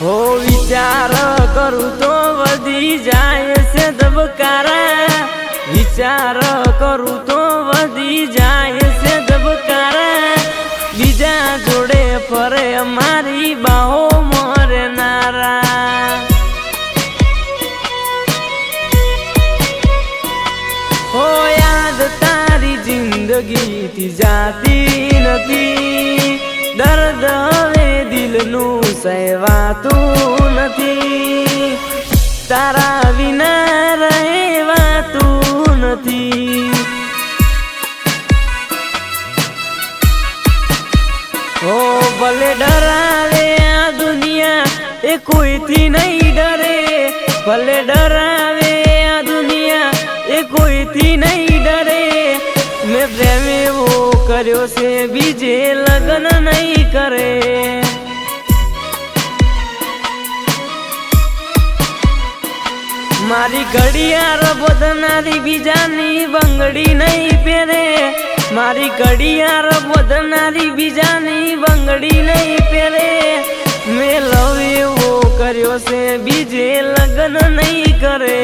હો વિચાર કરું તો વધી જાય છે ધબકારા. વિચાર કરું તો વધી જાય છે ધબકારા. બીજા જોડે ફરે મારી બાહો મરે નારા હો યાદ તારી જિંદગીથી જાતી નથી. દર્દ હવે દિલનું સહેવાતું નથી તારા વિના રહેવાતું નથી ઓ ભલે ડરાવે આ દુનિયા એ કોઈથી નહીં ડરે ભલે ડરાવે આ દુનિયા એ કોઈથી નહીં ડરે મેં પ્રેમ એવો કર્યો છે બીજે લગ્ન નહીં કરે મારી ઘડિયાળ બદનારી બીજાની બંગડી નહીં પહેરે. મારી ઘડિયાળ બદનારી બીજાની બંગડી નહીં પહેરે. મેં લવ એવો કર્યો છે, બીજે લગ્ન નહીં કરે.